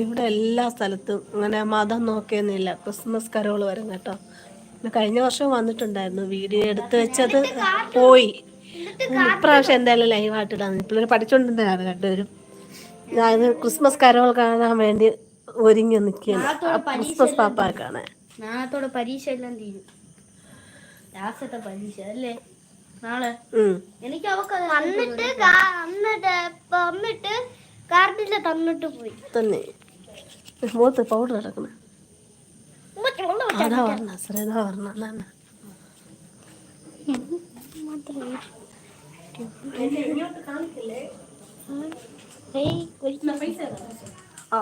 ഇവിടെ എല്ലാ സ്ഥലത്തും അങ്ങനെ മതം നോക്കിയൊന്നുമില്ല. ക്രിസ്മസ് കരോൾ വരും കേട്ടോ. കഴിഞ്ഞ വർഷം വന്നിട്ടുണ്ടായിരുന്നു. വീഡിയോ എടുത്ത് വെച്ചത് പോയി. ഇപ്രാവശ്യം എന്തായാലും ലൈവായിട്ട് ഇടാൻ പിള്ളേർ പഠിച്ചുകൊണ്ടിരുന്നതാണ് രണ്ടുപേരും. ഞാൻ ക്രിസ്മസ് കരോൾ കാണാൻ വേണ്ടി ഒരുങ്ങി നിൽക്കുകയാണ് ക്രിസ്മസ് പാപ്പ കാണാൻ നാളത്തോടെ പരീക്ഷ എല്ലാം തീരും. ലാസ്റ്റത്തെ പരീക്ഷ അല്ലേ? നാളെ? എനിക്ക് അവക്ക് വന്നിട്ട് എന്നിട്ട് വന്നിട്ട് കാർഡില്ല തന്നിട്ട് പോയി. തന്നെ. മുഖത്ത് പൗഡർ കിടക്കണ അതാ പറഞ്ഞ ശ്രീത പറഞ്ഞ എന്നാ ആ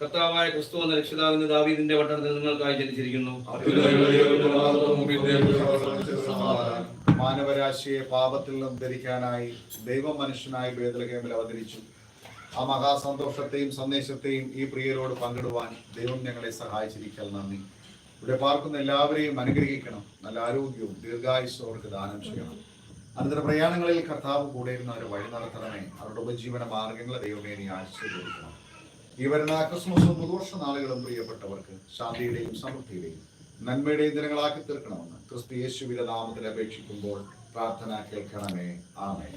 കർത്താവായ ക്രിസ്തു എന്ന രക്ഷിതാവിന്റെ ദാവീദിന്റെ പട്ടണത്തിൽ നിങ്ങൾക്കായി ജനിച്ചിരിക്കുന്നു. മാനവരാശിയെ പാപത്തിൽ നിന്നും ധരിക്കാനായി ദൈവം മനുഷ്യനായി വേദലകേമിൽ അവതരിച്ചു. ആ മഹാസന്തോഷത്തെയും സന്ദേശത്തെയും ഈ പ്രിയരോട് പങ്കിടുവാൻ ദൈവം ഞങ്ങളെ സഹായിച്ചിരിക്കൽ നന്ദി. ഇവിടെ പാർക്കുന്ന എല്ലാവരെയും അനുഗ്രഹിക്കണം. നല്ല ആരോഗ്യവും ദീർഘായുസ്സോർക്ക് ദാനം ചെയ്യണം. അനന്തര പ്രയാണങ്ങളിൽ കർത്താവ് കൂടെ ഇരുന്ന് അവരെ വഴി നടത്തണമേ. അവരുടെ ഉപജീവന മാർഗങ്ങളെ ദൈവമേ നീ ആശീർവദിക്കണം ഈ വരുന്ന ക്രിസ്മസും പുതുവർഷ നാളുകളും പ്രിയപ്പെട്ടവർക്ക് ശാന്തിയുടെയും സമൃദ്ധിയുടെയും നന്മയുടെയും ദിനങ്ങളാക്കി തീർക്കണമെന്ന് ക്രിസ്തു യേശുവിന്റെ നാമത്തിൽ അപേക്ഷിക്കുമ്പോൾ പ്രാർത്ഥന കേൾക്കണമേ. ആമേ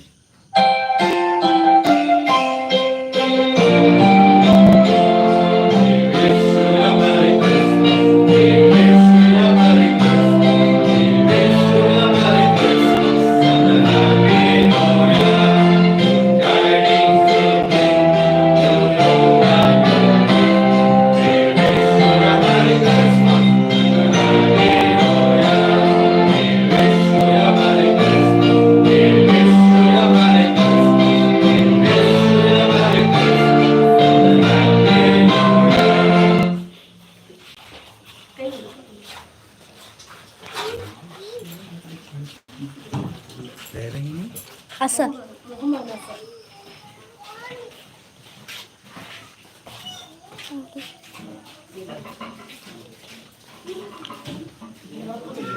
ঘুমাই গেছে Thank you.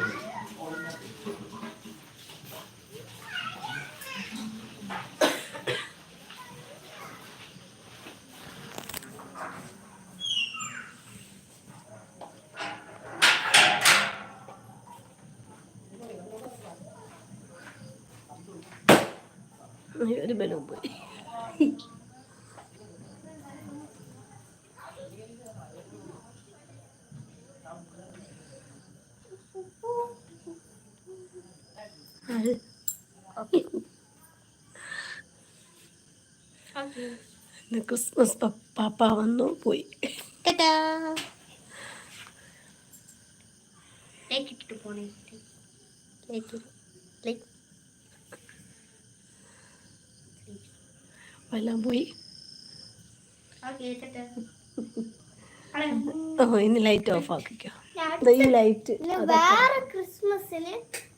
ഒരു ബലവും പോയി. ക്രിസ്മസ് പാപ്പ വന്നു പോയി. ലൈക്ക് ഇട്ടിട്ട് പോണേ ലൈക്ക് ലൈക്ക് എല്ലാം പോയി. ഓ ഇനി ലൈറ്റ് ഓഫ് ആക്കിക്കോ. ഈ ലൈറ്റ് വേറെ ക്രിസ്മസിന്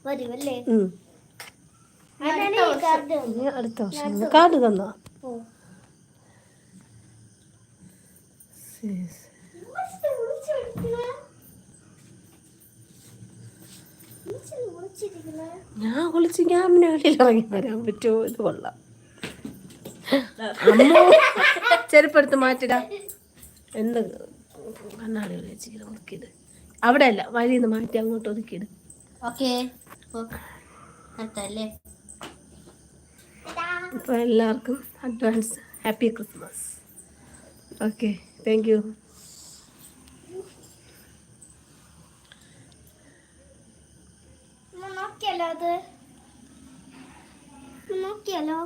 വരുമല്ലേ അടുത്ത വർഷം. കാർഡ് തന്നോ. ഞാൻ കുളിച്ച് ഞാൻ ഇറങ്ങി വരാൻ പറ്റുമോ? ഇത് കൊള്ളാം. അമ്മോ. ചെരുപ്പെടുത്ത് മാറ്റിടാ. എന്ത്? കണ്ണാടി വെച്ചിട്ട് അവിടെ അല്ല വഴിയിൽ നിന്ന് മാറ്റി അങ്ങോട്ട് ഒതുക്കിയിട്. ഓക്കെ. അപ്പോൾ എല്ലാവർക്കും advance happy Christmas okay thank you നോക്കിയല്ലോ അത്. നോക്കിയല്ലോ.